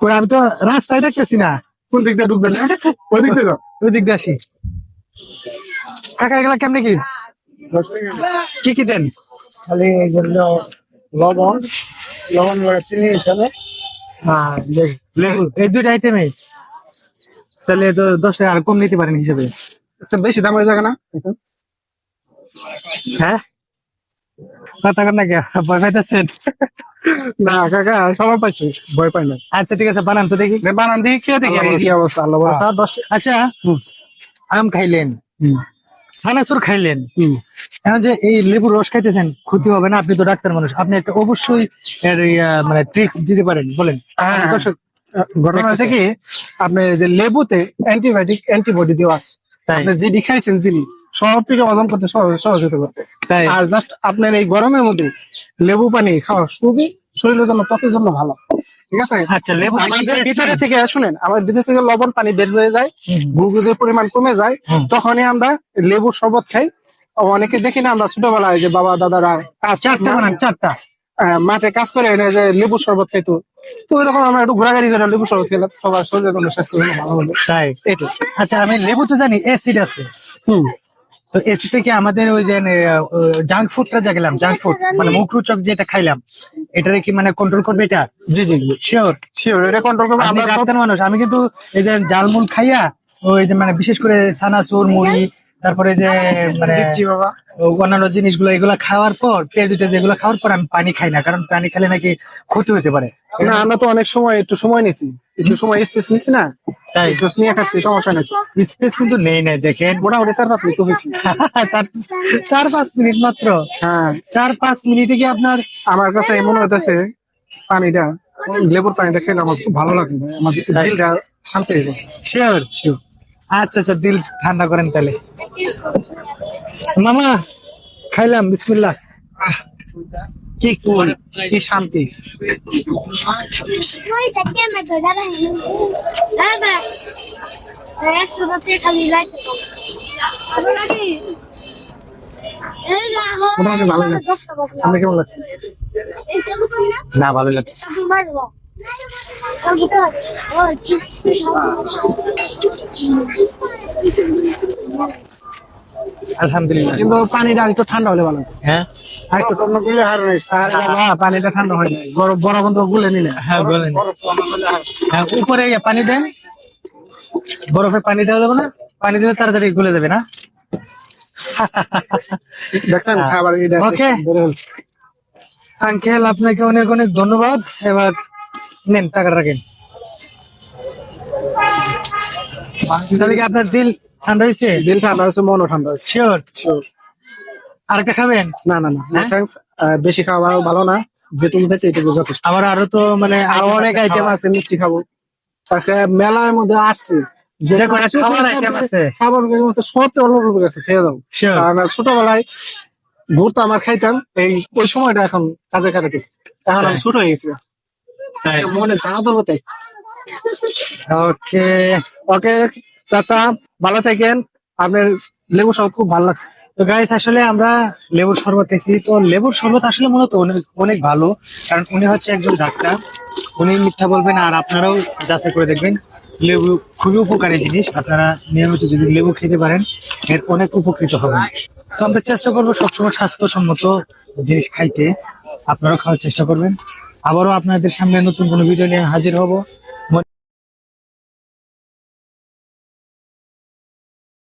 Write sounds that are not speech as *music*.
কই আমি তো রাস্তায় দেখতেছি না। কোন দিক দিয়ে ঢুকবেন? ওই দিক দিয়ে। ওই দিক দিয়ে আসি। কাকা এগুলা কেমনে কি? কি কি দেন? খালি এই জন্য লবণ লবণ চিনি হিসাবে। হ্যাঁ লেবু এই দুইটা আইটেমে তাহলে তো দশ টাকা আর কম নিতে পারেন হিসেবে। বেশি দাম হয়ে যাবে না? হ্যাঁ? কথা কর না কে ভয় পাইতেছেন? না কাকা সবাই পাইছে ভয় পাই না। আচ্ছা ঠিক আছে বানান তো দেখি। বানান দিয়ে খেয়ে দেখি কি অবস্থা আল্লাহ ভরসা। আচ্ছা আম খাইলেন সানাসুর খাইলেন। এখন যে এই লেবুর রস খাইতেছেন ক্ষতি হবে না আপনি তো ডাক্তার মানুষ। আপনি একটা অবশ্যই এর মানে ট্রিক্স দিতে পারেন বলেন। হ্যাঁ, হ্যাঁ। দর্শক ঘটনা আছে কি আপনি যে লেবুতে অ্যান্টিবায়োটিক অ্যান্টিবডি দেওয়া আছে আপনি যেটি খাইছেন যিনি সব থেকে হজম করতে সহজ- সহযোগিতা করতে তাই? আর জাস্ট আপনার এই গরমের মধ্যে লেবু পানি খাওয়া খুবই শরীরের জন্য ত্বকের জন্য ভালো। ঠিক আছে? আচ্ছা লেবু আমাদের ভিতরে থেকে শুনেন আমাদের ভিতরে থেকে লবণ পানি বের হয়ে যায় গ্লুকোজের পরিমাণ কমে যায় তখনই আমরা লেবুর শরবত খাই। অনেকে দেখি না আমরা ছোটবেলায় যে বাবা দাদারা চারটা বানান চারটা। মাঠে কাজ করে এনে যে লেবু শরবত খাইতো। তো এরকম আমরা একটু ঘোরাঘুরি করে লেবু শরবত খেলাম সবার শরীরের জন্য স্বাস্থ্যের জন্য ভালো হবে। তাই? আচ্ছা আমি লেবু তো জানি অ্যাসিড আছে। হুম। তো অ্যাসিডটা কি আমাদের ওই যে জাঙ্ক ফুডটা যা গেলাম জাঙ্ক ফুড মানে মুখরোচক যেটা খাইলাম এটারে কি মানে কন্ট্রোল করবে এটা? জি জি। শিওর শিওর এটা কন্ট্রোল করব। আমরা ডাক্তার মানুষ আমি কিন্তু এই যে জালমুল খাইয়া ওই যে মানে বিশেষ করে সানাসুর মুড়ি তারপরে যে মানে অন্যান্য জিনিসগুলো এগুলো খাওয়ার পর পেঁয়াজ এগুলো খাওয়ার পর আমি পানি খাই না কারণ পানি খেলে নাকি ক্ষতি হতে পারে। না আমরা তো অনেক সময় একটু সময় নিছি একটু সময় স্পেস নিছি না তাই? স্পেস নিয়ে খাচ্ছি সমস্যা নেই। স্পেস কিন্তু নেই নাই দেখেন মোটামুটি চার পাঁচ মিনিট *laughs* চার পাঁচ মিনিট মাত্র? হ্যাঁ। চার পাঁচ মিনিটে কি আপনার আমার কাছে মনে হইতেছে পানিটা লেবুর পানিটা খেলে আমার খুব ভালো লাগে। আমার? দিলটা শান্তি হয়ে যায়। শিওর শিওর আচ্ছা আচ্ছা দিল ঠান্ডা করেন তাহলে। মামা খাইলাম বিসমিল্লাহ। কি কুল কি শান্তি? আমরা কি এই না হো মোটামুটি ভালো কেমন লাগছে? না। ভালো লাগছে। আলহামদুলিল্লাহ। কিন্তু পানিটা আরেকটু ঠান্ডা হলে ভালো। হ্যাঁ? আরেকটু ঠান্ডা করলে আর আর পানিটা ঠান্ডা হয় না বরফ বরফ বন্ধ গুলে নিলে। হ্যাঁ বলেন উপরে পানি দেন। বরফে পানি দেওয়া যাবে না। পানি দিলে তাড়াতাড়ি গলে যাবে না। দেখছেন খাবার। আঙ্কেল আপনাকে অনেক অনেক ধন্যবাদ। এবার নেন টাকা রাখেন। তাহলে কি আপনার দিল ঠান্ডা হয়েছে দিল ঠান্ডা হয়েছে মনও ঠান্ডা হয়েছে শিওর Sure. আরেকটা খাবেন? না না না. আহ, বেশি খাওয়া ভালো না। যেটুকু পেয়েছে এটুকু যথেষ্ট। আবার আরও তো মানে আরও অনেক আইটেম আছে মিষ্টি খাব। তাকে মেলার মধ্যে আসছে। ছোটবেলায় খাইতাম এই ওই সময়টা এখন কাজে কাটাতেছে এখন আমি ছোট হয়ে গেছি মনে যা ধরবো তাই। ওকে ওকে চাচা, ভালো থাকেন। আপনার লেবু সব খুব ভালো লাগছে। তো গাইস আসলে আমরা লেবুর শরবত খেয়েছি তো লেবুর শরবত আসলে মূলত অনেক ভালো। কারণ উনি হচ্ছে একজন ডাক্তার। উনি মিথ্যা বলবেন আর আপনারাও যাচাই করে দেখবেন। লেবু খুবই উপকারী জিনিস। আপনারা নিয়মিত যদি লেবু খেতে পারেন, এর অনেক উপকৃত হবেন। তো আমরা চেষ্টা করব সবসময় স্বাস্থ্যসম্মত জিনিস খাইতে। আপনারাও খাওয়ার চেষ্টা করবেন। আবারও আপনাদের সামনে নতুন কোনো ভিডিও নিয়ে হাজির হব।